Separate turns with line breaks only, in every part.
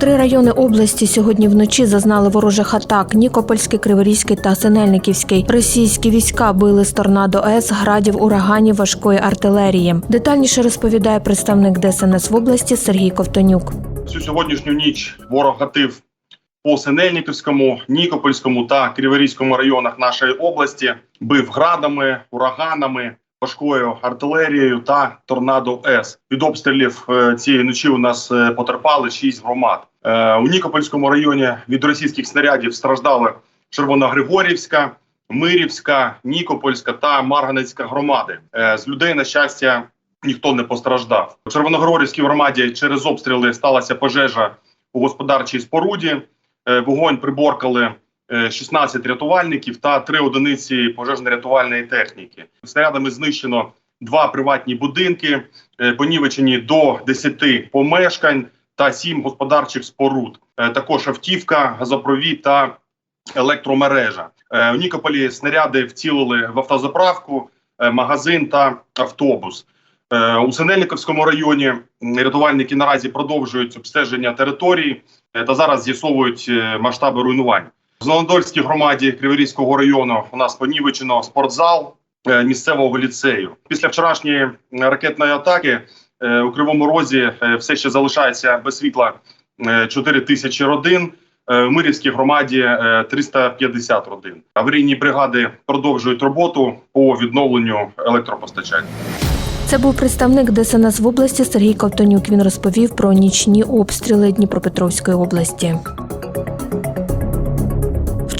Три райони області сьогодні вночі зазнали ворожих атак: Нікопольський, Криворізький та Синельниківський. Російські війська били з торнадо С, градів, ураганів, важкої артилерії. Детальніше розповідає представник ДСНС в області Сергій Ковтонюк.
Всю сьогоднішню ніч ворог гатив по Синельниківському, Нікопольському та Криворізькому районах нашої області, бив градами, ураганами, важкою артилерією та торнадо С. Від обстрілів е, цієї ночі у нас е, потерпали шість громад. Е, У Нікопольському районі від російських снарядів страждали Червоногригорівська, Мирівська, Нікопольська та Марганецька громади. Е, З людей, на щастя, ніхто не постраждав. У Червоногрорівській громаді через обстріли сталася пожежа у господарчій споруді. Е, Вогонь приборкали е, 16 рятувальників та 3 одиниці пожежно-рятувальної техніки. Снарядами знищено два приватні будинки, понівечені до 10 помешкань та 7 господарчих споруд. Е, Також автівка, газопровід та електромережа. Е, У Нікополі снаряди вцілили в автозаправку, е, магазин та автобус. Е, У Синельниковському районі рятувальники наразі продовжують обстеження території е, та зараз з'ясовують е, масштаби руйнувань. В Зеленодольській громаді Криворізького району у нас понівечено спортзал е, місцевого ліцею. Після вчорашньої ракетної атаки е, у Кривому Розі е, все ще залишається без світла е, 4 тисячі родин. Е, В Мирівській громаді е, 350 родин. Аварійні бригади продовжують роботу по відновленню електропостачання.
Це був представник ДСНС в області Сергій Ковтонюк. Він розповів про нічні обстріли Дніпропетровської області.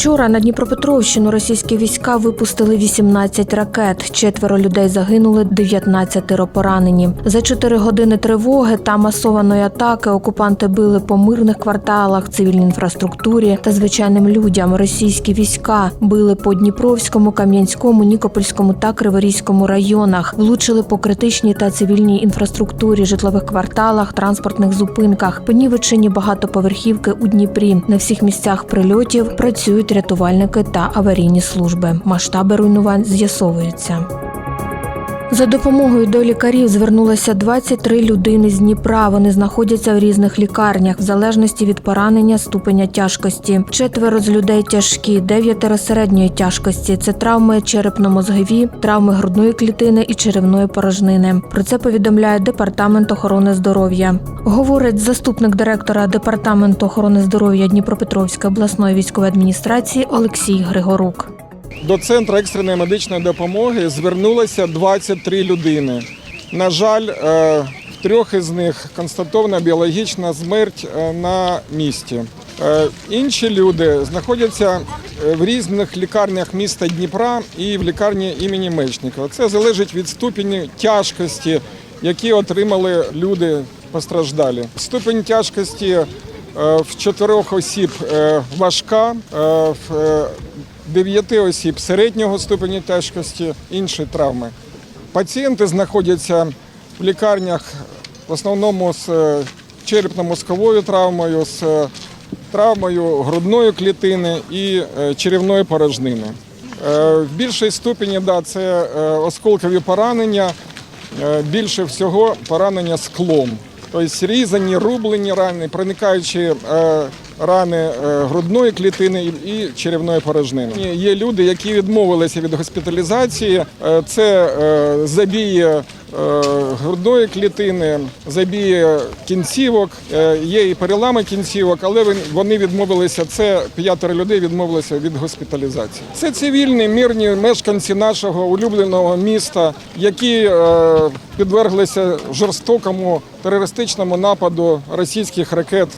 Вчора на Дніпропетровщину російські війська випустили 18 ракет. Четверо людей загинули, 19 поранені. За 4 години тривоги та масованої атаки окупанти били по мирних кварталах, цивільній інфраструктурі та звичайним людям. Російські війська били по Дніпровському, Кам'янському, Нікопольському та Криворізькому районах. Влучили по критичній та цивільній інфраструктурі, житлових кварталах, транспортних зупинках. Понівечені багатоповерхівки у Дніпрі. На всіх місцях прильотів працюють рятувальники та аварійні служби. Масштаби руйнувань з'ясовуються. За допомогою до лікарів звернулося 23 людини з Дніпра. Вони знаходяться в різних лікарнях в залежності від поранення ступеня тяжкості. Четверо з людей тяжкі, дев'ятеро середньої тяжкості. Це травми черепно-мозгові, травми грудної клітини і черевної порожнини. Про це повідомляє департамент охорони здоров'я. Говорить заступник директора департаменту охорони здоров'я Дніпропетровської обласної військової адміністрації Олексій Григорук.
До центру екстреної медичної допомоги звернулося 23 людини. На жаль, е, в трьох із них констатована біологічна смерть е, на місці. Е, Інші люди знаходяться в різних лікарнях міста Дніпра і в лікарні імені Мечникова. Це залежить від ступені тяжкості, які отримали люди постраждалі. Ступень тяжкості в чотирьох осіб важка, в дев'яти осіб середнього ступеня тяжкості, інші травми. Пацієнти знаходяться в лікарнях в основному з е, черепно-мозковою травмою, з е, травмою грудної клітини і е, черевної порожнини. В більшій ступені да, це осколкові поранення, більше всього поранення склом. Тобто різані, рублені рани, проникаючі е, рани е, грудної клітини і- черевної порожнини. Є люди, які відмовилися від госпіталізації. Е, Це е, забії грудної клітини, забії кінцівок, є і перелами кінцівок, але вони відмовилися. Це п'ятеро людей відмовилися від госпіталізації. Це цивільні мирні мешканці нашого улюбленого міста, які підверглися жорстокому терористичному нападу російських ракет.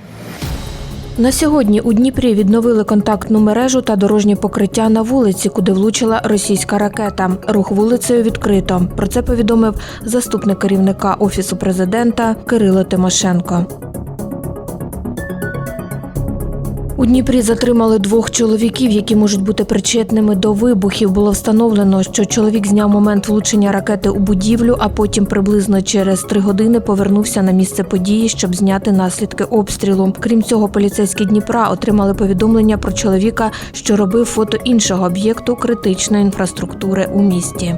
На сьогодні у Дніпрі відновили контактну мережу та дорожнє покриття на вулиці, куди влучила російська ракета. Рух вулицею відкрито. Про це повідомив заступник керівника офісу президента Кирило Тимошенко. У Дніпрі затримали двох чоловіків, які можуть бути причетними до вибухів. Було встановлено, що чоловік зняв момент влучення ракети у будівлю, а потім приблизно через три години повернувся на місце події, щоб зняти наслідки обстрілу. Крім цього, поліцейські Дніпра отримали повідомлення про чоловіка, що робив фото іншого об'єкту критичної інфраструктури у місті.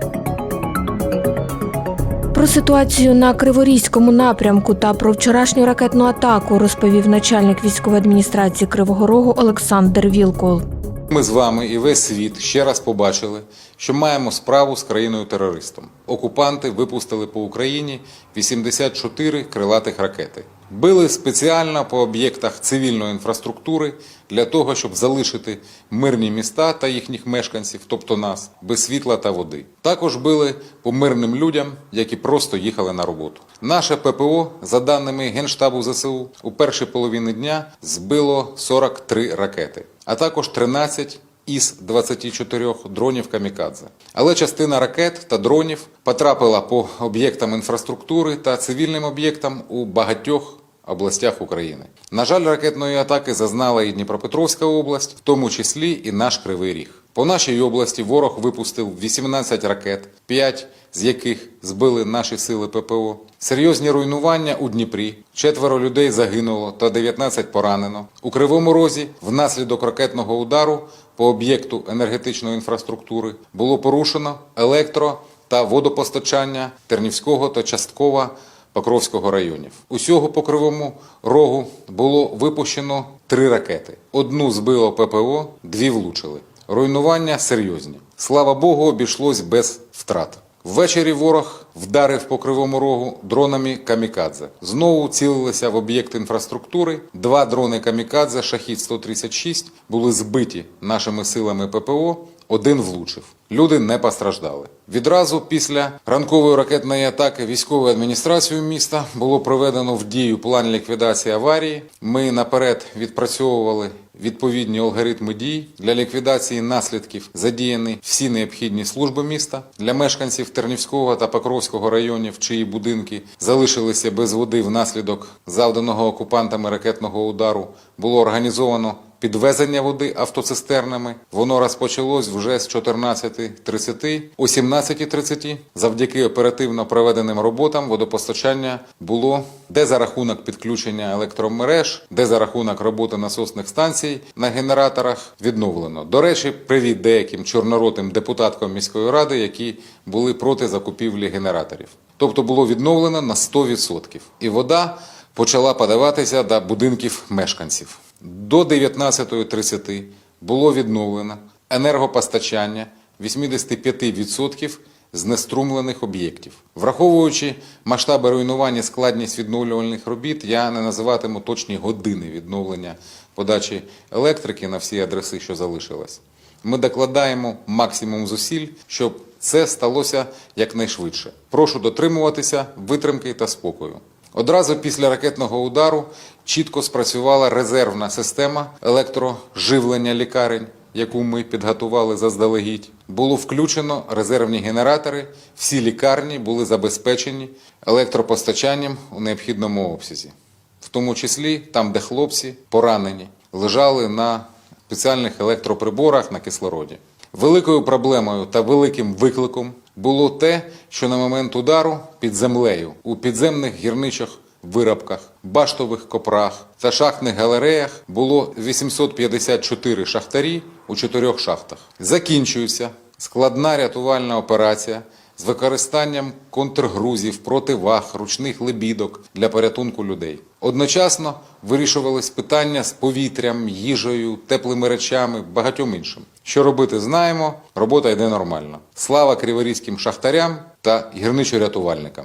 Про ситуацію на Криворізькому напрямку та про вчорашню ракетну атаку розповів начальник військової адміністрації Кривого Рогу Олександр Вілкол.
Ми з вами і весь світ ще раз побачили, що маємо справу з країною-терористом. Окупанти випустили по Україні 84 крилатих ракети. Били спеціально по об'єктах цивільної інфраструктури для того, щоб залишити мирні міста та їхніх мешканців, тобто нас, без світла та води. Також били по мирним людям, які просто їхали на роботу. Наше ППО, за даними Генштабу ЗСУ, у першій половині дня збило 43 ракети, а також 13 із 24 дронів камікадзе. Але частина ракет та дронів потрапила по об'єктам інфраструктури та цивільним об'єктам у багатьох областях України. На жаль, ракетної атаки зазнала і Дніпропетровська область, в тому числі і наш Кривий Ріг. По нашій області ворог випустив 18 ракет, 5 з яких збили наші сили ППО. Серйозні руйнування у Дніпрі. Четверо людей загинуло та 19 поранено. У Кривому Розі внаслідок ракетного удару по об'єкту енергетичної інфраструктури було порушено електро та водопостачання Тернівського та частково Покровського районів. Усього по Кривому Рогу було випущено три ракети. Одну збило ППО, дві влучили. Руйнування серйозні. Слава Богу, обійшлось без втрат. Ввечері ворог вдарив по кривому рогу дронами камікадзе. Знову цілилися в об'єкт інфраструктури. Два дрони камікадзе Шахід 136 були збиті нашими силами ППО. Один влучив. Люди не постраждали. Відразу після ранкової ракетної атаки військовою адміністрацією міста було проведено в дію план ліквідації аварії. Ми наперед відпрацьовували відповідні алгоритми дій для ліквідації наслідків. Задіяні всі необхідні служби міста для мешканців Тернівського та Покровського районів, чиї будинки залишилися без води внаслідок завданого окупантами ракетного удару. Було організовано підвезення води автоцистернами. Воно розпочалось вже з 14.30. О 17.30 завдяки оперативно проведеним роботам водопостачання було де за рахунок підключення електромереж, де за рахунок роботи насосних станцій на генераторах відновлено. До речі, привіт деяким чорноротим депутаткам міської ради, які були проти закупівлі генераторів. Тобто було відновлено на 100%. І вода почала подаватися до будинків мешканців. До 19.30 було відновлено енергопостачання 85% знеструмлених об'єктів. Враховуючи масштаби руйнування складність відновлювальних робіт, я не називатиму точні години відновлення подачі електрики на всі адреси, що залишилось. Ми докладаємо максимум зусиль, щоб це сталося якнайшвидше. Прошу дотримуватися витримки та спокою. Одразу після ракетного удару чітко спрацювала резервна система електроживлення лікарень, яку ми підготували заздалегідь. Було включено резервні генератори. Всі лікарні були забезпечені електропостачанням у необхідному обсязі, в тому числі там, де хлопці поранені, лежали на спеціальних електроприборах на кислороді. Великою проблемою та великим викликом було те, що на момент удару під землею у підземних гірничих виробках, баштових копрах та шахтних галереях було 854 шахтарі у чотирьох шахтах. Закінчується складна рятувальна операція з використанням контргрузів, противаг, ручних лебідок для порятунку людей. Одночасно вирішувались питання з повітрям, їжею, теплими речами, багатьом іншим. Що робити, знаємо. Робота йде нормально. Слава криворізьким шахтарям та гірничо-рятувальникам.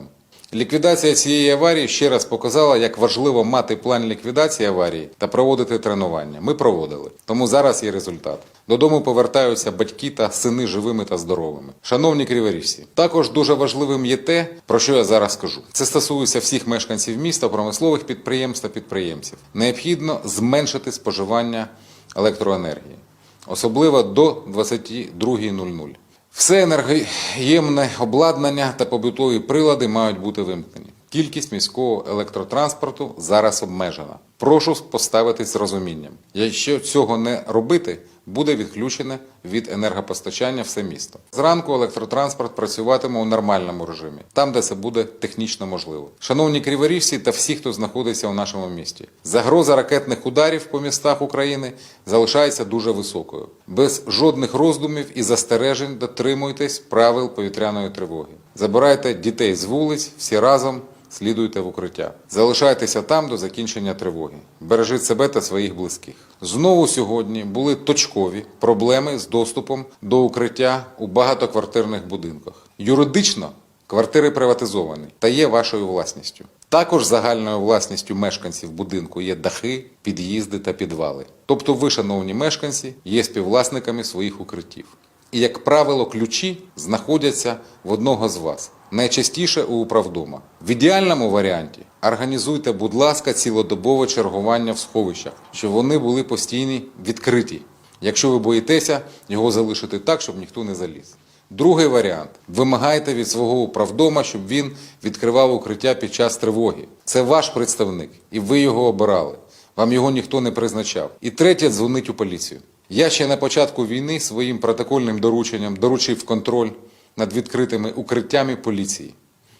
Ліквідація цієї аварії ще раз показала, як важливо мати план ліквідації аварії та проводити тренування. Ми проводили, тому зараз є результат. Додому повертаються батьки та сини живими та здоровими. Шановні криворіжці, також дуже важливим є те, про що я зараз скажу. Це стосується всіх мешканців міста, промислових підприємств та підприємців. Необхідно зменшити споживання електроенергії, особливо до 22.00. Все енергоємне обладнання та побутові прилади мають бути вимкнені. Кількість міського електротранспорту зараз обмежена. Прошу поставитись з розумінням. Якщо цього не робити, буде відключене від енергопостачання все місто. Зранку електротранспорт працюватиме у нормальному режимі, там, де це буде технічно можливо. Шановні криворіжці та всі, хто знаходиться у нашому місті, загроза ракетних ударів по містах України залишається дуже високою. Без жодних роздумів і застережень дотримуйтесь правил повітряної тривоги. Забирайте дітей з вулиць всі разом. Слідуйте в укриття. Залишайтеся там до закінчення тривоги. Бережіть себе та своїх близьких. Знову сьогодні були точкові проблеми з доступом до укриття у багатоквартирних будинках. Юридично квартири приватизовані та є вашою власністю. Також загальною власністю мешканців будинку є дахи, під'їзди та підвали. Тобто ви, шановні мешканці, є співвласниками своїх укриттів. І, як правило, ключі знаходяться в одного з вас. Найчастіше у управдома. В ідеальному варіанті організуйте, будь ласка, цілодобове чергування в сховищах, щоб вони були постійні відкриті. Якщо ви боїтеся його залишити так, щоб ніхто не заліз. Другий варіант вимагайте від свого управдома, щоб він відкривав укриття під час тривоги. Це ваш представник, і ви його обирали. Вам його ніхто не призначав. І третє дзвонить у поліцію. Я ще на початку війни своїм протокольним дорученням доручив контроль над відкритими укриттями поліції.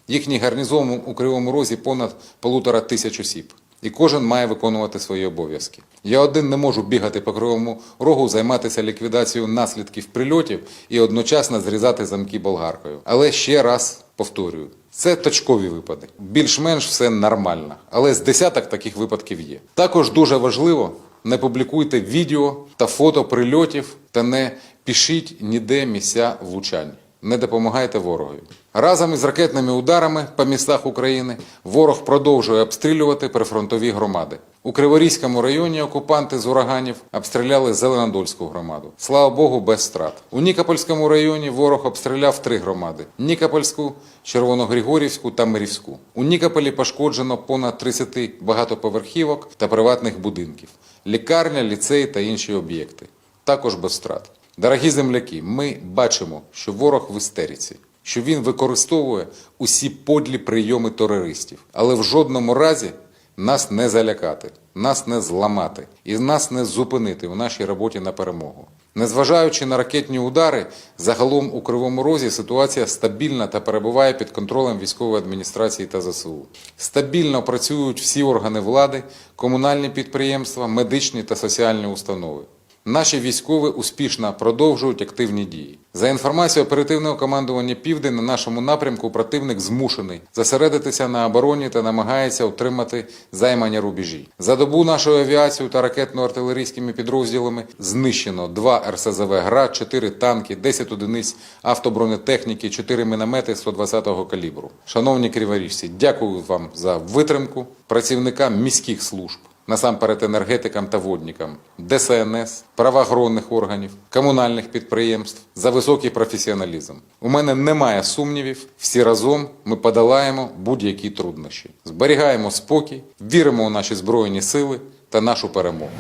Їхній гарнізон у Кривому Розі понад полутора тисяч осіб. І кожен має виконувати свої обов'язки. Я один не можу бігати по кривому рогу, займатися ліквідацією наслідків прильотів і одночасно зрізати замки болгаркою. Але ще раз повторюю, це точкові випадки. Більш-менш все нормально, але з десяток таких випадків є. Також дуже важливо не публікуйте відео та фото прильотів та не пишіть ніде місця влучань. Не допомагайте ворогові. Разом із ракетними ударами по містах України ворог продовжує обстрілювати прифронтові громади. У Криворізькому районі окупанти з ураганів обстріляли Зеленодольську громаду. Слава Богу, без страт. У Нікопольському районі ворог обстріляв три громади: Нікопольську, Червоногригорівську та Мирівську. У Нікополі пошкоджено понад 30 багатоповерхівок та приватних будинків, лікарня, ліцей та інші об'єкти. Також без втрат. Дорогі земляки, ми бачимо, що ворог в істериці, що він використовує усі подлі прийоми терористів, але в жодному разі нас не залякати, нас не зламати і нас не зупинити в нашій роботі на перемогу. Незважаючи на ракетні удари, загалом у Кривому Розі ситуація стабільна та перебуває під контролем військової адміністрації та ЗСУ. Стабільно працюють всі органи влади, комунальні підприємства, медичні та соціальні установи. Наші військові успішно продовжують активні дії. За інформацією оперативного командування Південь на нашому напрямку противник змушений зосередитися на обороні та намагається утримати займані рубежі. За добу нашою авіацією та ракетно-артилерійськими підрозділами знищено 2 РСЗВ ГРАД, 4 танки, 10 одиниць автобронетехніки, 4 міномети 120-го калібру. Шановні криворіжці, дякую вам за витримку працівникам міських служб насамперед енергетикам та водникам, ДСНС, правоохоронних органів, комунальних підприємств за високий професіоналізм. У мене немає сумнівів, всі разом ми подолаємо будь-які труднощі. Зберігаємо спокій, віримо у наші збройні сили та нашу перемогу.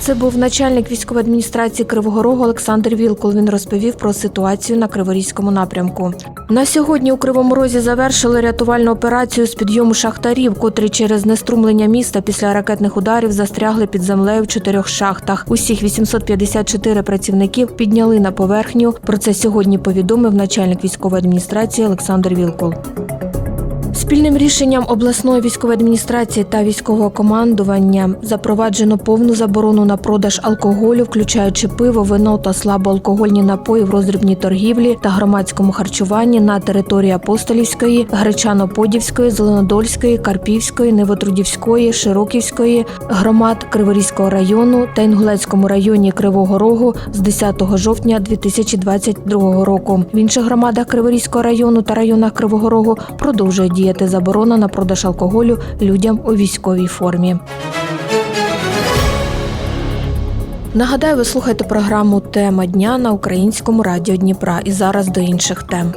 Це був начальник військової адміністрації Кривого Рогу Олександр Вілкул. Він розповів про ситуацію на Криворізькому напрямку. На сьогодні у Кривому Розі завершили рятувальну операцію з підйому шахтарів, котрі через неструмлення міста після ракетних ударів застрягли під землею в чотирьох шахтах. Усіх 854 працівників підняли на поверхню. Про це сьогодні повідомив начальник військової адміністрації Олександр Вілкул. Спільним рішенням обласної військової адміністрації та військового командування запроваджено повну заборону на продаж алкоголю, включаючи пиво, вино та слабоалкогольні напої в роздрібній торгівлі та громадському харчуванні на території Апостолівської, Гречано-Подівської, Зеленодольської, Карпівської, Невотрудівської, Широківської громад Криворізького району та Інгулецькому районі Кривого Рогу з 10 жовтня 2022 року. В інших громадах Криворізького району та районах Кривого Рогу продовжує діяти заборона на продаж алкоголю людям у військовій формі. Нагадаю, ви слухаєте програму Тема дня на українському радіо Дніпра. І зараз до інших тем.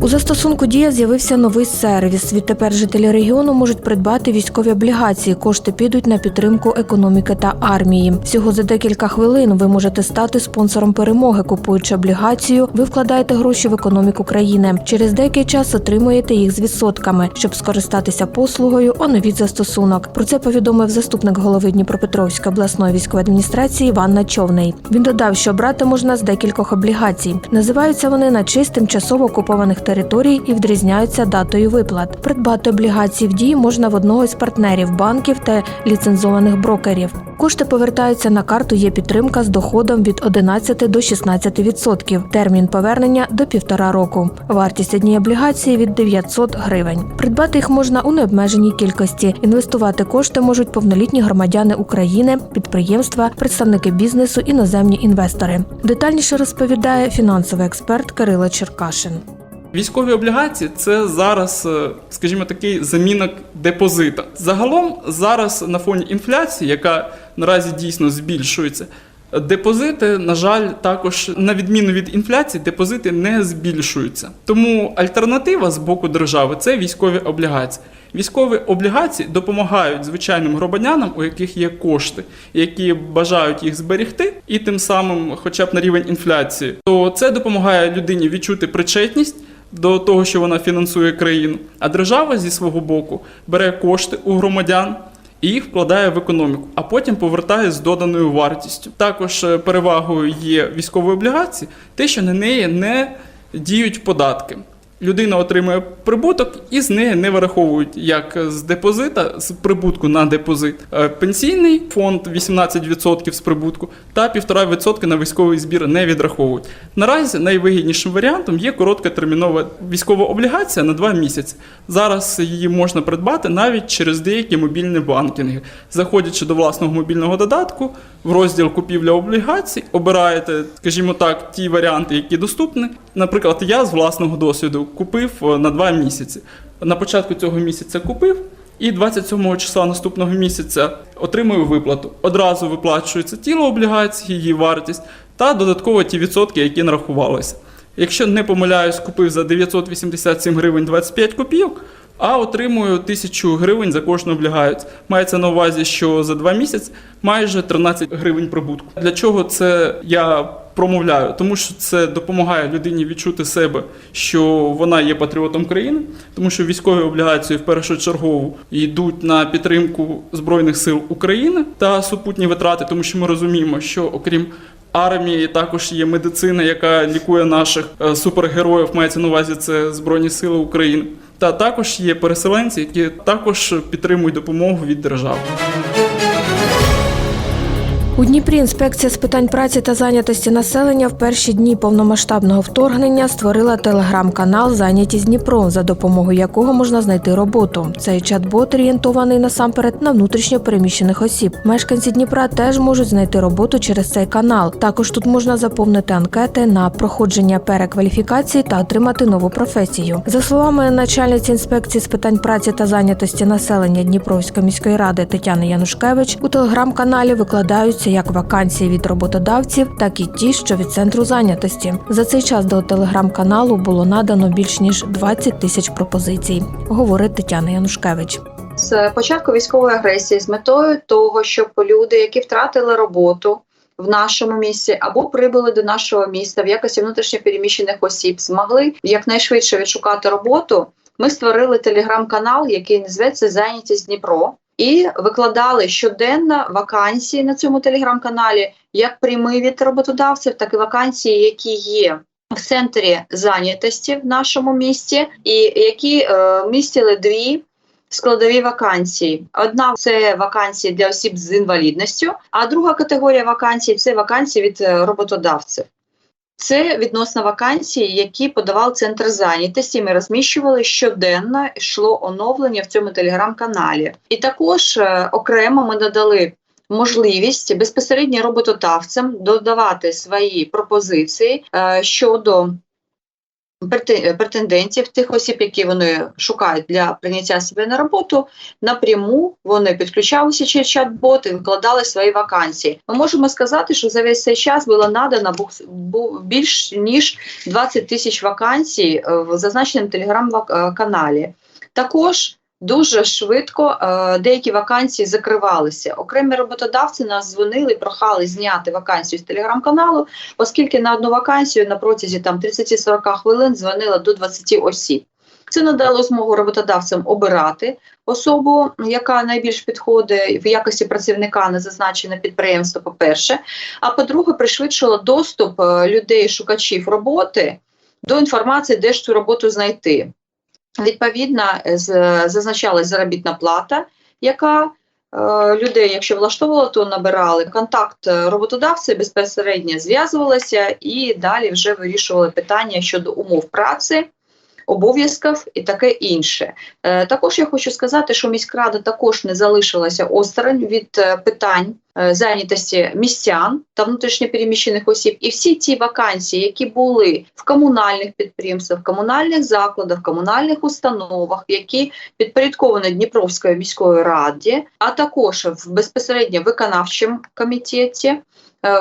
У застосунку Дія з'явився новий сервіс. Відтепер жителі регіону можуть придбати військові облігації. Кошти підуть на підтримку економіки та армії. Всього за декілька хвилин ви можете стати спонсором перемоги. Купуючи облігацію, ви вкладаєте гроші в економіку країни. Через деякий час отримуєте їх з відсотками. Щоб скористатися послугою, оновіть застосунок. Про це повідомив заступник голови Дніпропетровської обласної військової адміністрації Іван Начовний. Він додав, що брати можна з декількох облігацій. Називаються вони на честь тимчасово окупованих територій і відрізняються датою виплат. Придбати облігації в дії можна в одного із партнерів банків та ліцензованих брокерів. Кошти повертаються на карту. Є підтримка з доходом від 11 до 16 відсотків. Термін повернення до півтора року. Вартість однієї облігації від 900 гривень. Придбати їх можна у необмеженій кількості. Інвестувати кошти можуть повнолітні громадяни України, підприємства, представники бізнесу, іноземні інвестори. Детальніше розповідає фінансовий експерт Кирило Черкашин.
Військові облігації це зараз, е, скажімо, такий замінок депозита. Загалом зараз на фоні інфляції, яка наразі дійсно збільшується. Депозити, на жаль, також на відміну від інфляції, депозити не збільшуються. Тому альтернатива з боку держави це військові облігації. Військові облігації допомагають звичайним громадянам, у яких є кошти, які бажають їх зберегти, і тим самим, хоча б на рівень інфляції, то це допомагає людині відчути причетність до того, що вона фінансує країну. А держава зі свого боку бере кошти у громадян. І їх вкладає в економіку, а потім повертає з доданою вартістю. Також е, перевагою є військової облігації, те, що на неї не діють податки. Людина отримує прибуток і з неї не вираховують як з депозита, з прибутку на депозит. Е, Пенсійний фонд 18% з прибутку та 1,5% на військовий збір не відраховують. Наразі найвигіднішим варіантом є короткотермінова військова облігація на 2 місяці. Зараз її можна придбати навіть через деякі мобільні банкінги. Заходячи до власного мобільного додатку, в розділ купівля облігацій, обираєте, скажімо так, ті варіанти, які доступні. Наприклад, я з власного досвіду купив е, на 2 місяці. На початку цього місяця купив. І 27 числа наступного місяця отримую виплату. Одразу виплачується тіло облігації, її вартість та додатково ті відсотки, які нарахувалися. Якщо не помиляюсь, купив за 987 гривень 25 копійок, а отримую 1000 гривень за кожну облігацію. Мається на увазі, що за 2 місяці майже 13 гривень прибутку. Для чого це я промовляю? Тому що це допомагає людині відчути себе, що вона є патріотом країни, тому що військові облігації в першу чергу йдуть на підтримку Збройних сил України та супутні витрати, тому що ми розуміємо, що окрім армії також є медицина, яка лікує наших е, супергероїв. Мається на увазі це Збройні Сили України. Та також є переселенці, які також підтримують допомогу від держави.
У Дніпрі інспекція з питань праці та зайнятості населення в перші дні повномасштабного вторгнення створила телеграм-канал Зайнятість Дніпро, за допомогою якого можна знайти роботу. Цей чат-бот орієнтований насамперед на внутрішньо переміщених осіб. Мешканці Дніпра теж можуть знайти роботу через цей канал. Також тут можна заповнити анкети на проходження перекваліфікації та отримати нову професію. За словами начальниці інспекції з питань праці та зайнятості населення Дніпровської міської ради Тетяни Янушкевич, у телеграм-каналі викладаються як вакансії від роботодавців, так і ті, що від центру зайнятості. За цей час до телеграм-каналу було надано більш ніж 20 тисяч пропозицій, говорить Тетяна Янушкевич.
з початку військової агресії з метою того, щоб люди, які втратили роботу в нашому місті або прибули до нашого міста в якості внутрішньопереміщених осіб, змогли якнайшвидше відшукати роботу. Ми створили телеграм-канал, який називається Зайнятість Дніпро, і викладали щоденно вакансії на цьому телеграм-каналі, як прямі від роботодавців, так і вакансії, які є в центрі зайнятості в нашому місті, і які е, містили дві складові вакансії. Одна це вакансії для осіб з інвалідністю, а друга категорія вакансій це вакансії від е, роботодавців. Це відносно вакансій, які подавав центр зайнятості. Ми розміщували щоденно йшло оновлення в цьому телеграм-каналі. І також е, окремо ми надали можливість безпосередньо роботодавцям додавати свої пропозиції е, щодо претендентів, тих осіб, які вони шукають для прийняття себе на роботу, напряму вони підключалися через чат-бот і викладали свої вакансії. Ми можемо сказати, що за весь цей час було надано більш ніж 20 тисяч вакансій е, в зазначеному телеграм-каналі. Також Дуже швидко е, деякі вакансії закривалися. Окремі роботодавці нас дзвонили, прохали зняти вакансію з телеграм-каналу, оскільки на одну вакансію на протязі там 30-40 хвилин дзвонило до 20 осіб. Це надало змогу роботодавцям обирати особу, яка найбільш підходить в якості працівника на зазначене підприємство. По-перше, а по-друге, пришвидшило доступ е, людей, шукачів роботи до інформації, де ж цю роботу знайти. Відповідно, з- зазначалась заробітна плата, яка е, людей, якщо влаштовувала, то набирали. Контакт е, роботодавця, безпосередньо зв'язувалися і далі вже вирішували питання щодо умов праці, обов'язків і таке інше. Е, Також я хочу сказати, що міськрада також не залишилася осторонь від е, питань е, зайнятості містян та внутрішньопереміщених осіб, і всі ті вакансії, які були в комунальних підприємствах, комунальних закладах, комунальних установах, які підпорядковані Дніпровської міської раді, а також в безпосередньо виконавчому комітеті,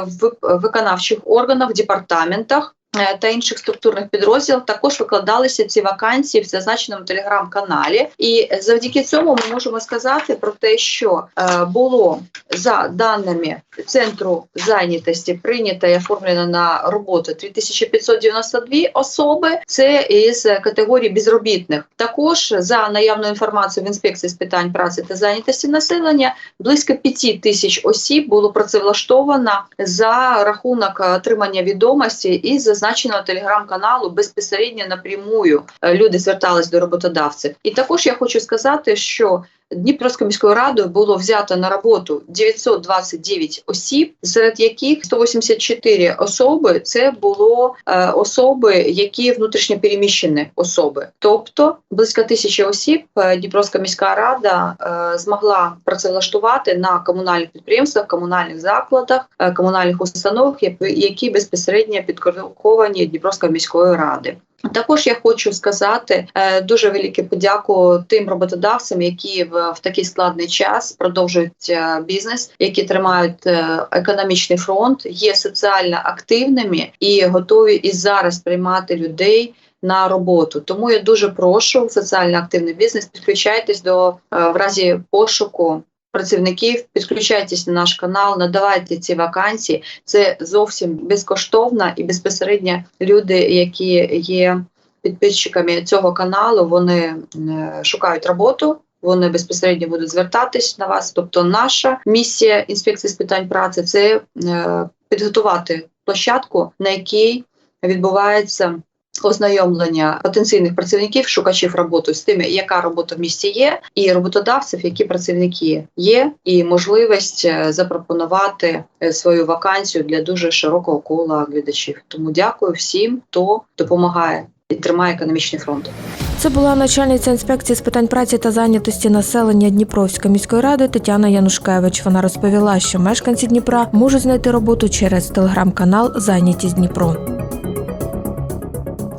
в виконавчих органах, департаментах. Е, Та інших структурних підрозділів також викладалися ці вакансії в зазначеному телеграм-каналі, і завдяки цьому ми можемо сказати про те, що е, було за даними центру зайнятості прийнято і оформлено на роботу 3592 особи. Це із категорії безробітних. Також за наявною інформацією в інспекції з питань праці та зайнятості населення близько 5 тисяч осіб було працевлаштовано за рахунок отримання відомості із зазначеного телеграм-каналу безпосередньо напрямую е, люди звертались до роботодавців. І також я хочу сказати, що Дніпровською міською радою було взято на роботу 929 осіб, серед яких 184 особи це було е, особи, які внутрішньо переміщені особи. Тобто близько тисячі осіб е, Дніпровська міська рада е, змогла працевлаштувати на комунальних підприємствах, комунальних закладах, комунальних установах, які безпосередньо підкорковані Дніпровської міської ради. Також я хочу сказати е, дуже велике подяку тим роботодавцям, які в, в такий складний час продовжують е, бізнес, які тримають е, економічний фронт, є соціально активними і готові і зараз приймати людей. На роботу тому я дуже прошу соціально активний бізнес. Підключайтесь до в разі пошуку працівників. Підключайтесь на наш канал, надавайте ці вакансії. Це зовсім безкоштовно і безпосередньо люди, які є підписчиками цього каналу, вони е, шукають роботу. Вони безпосередньо будуть звертатись на вас. Тобто, наша місія інспекції з питань праці це е, підготувати площадку, на якій відбувається ознайомлення потенційних працівників, шукачів роботи з тими, яка робота в місті є, і роботодавців, які працівники є, і можливість е, запропонувати е, свою вакансію для дуже широкого кола глядачів. Тому дякую всім, хто допомагає і тримає економічний фронт.
Це була начальниця інспекції з питань праці та зайнятості населення Дніпровської міської ради Тетяна Янушкевич. Вона розповіла, що мешканці Дніпра можуть знайти роботу через телеграм-канал Зайнятість Дніпро.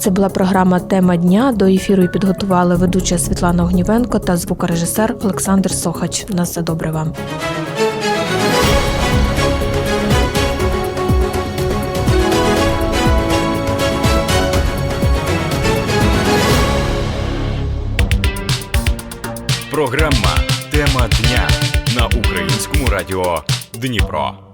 Це була програма Тема дня. До ефіру її підготували ведуча Світлана Огнівенко та звукорежисер Олександр Сохач. На все добре вам.
Програма Тема дня на українському радіо Дніпро.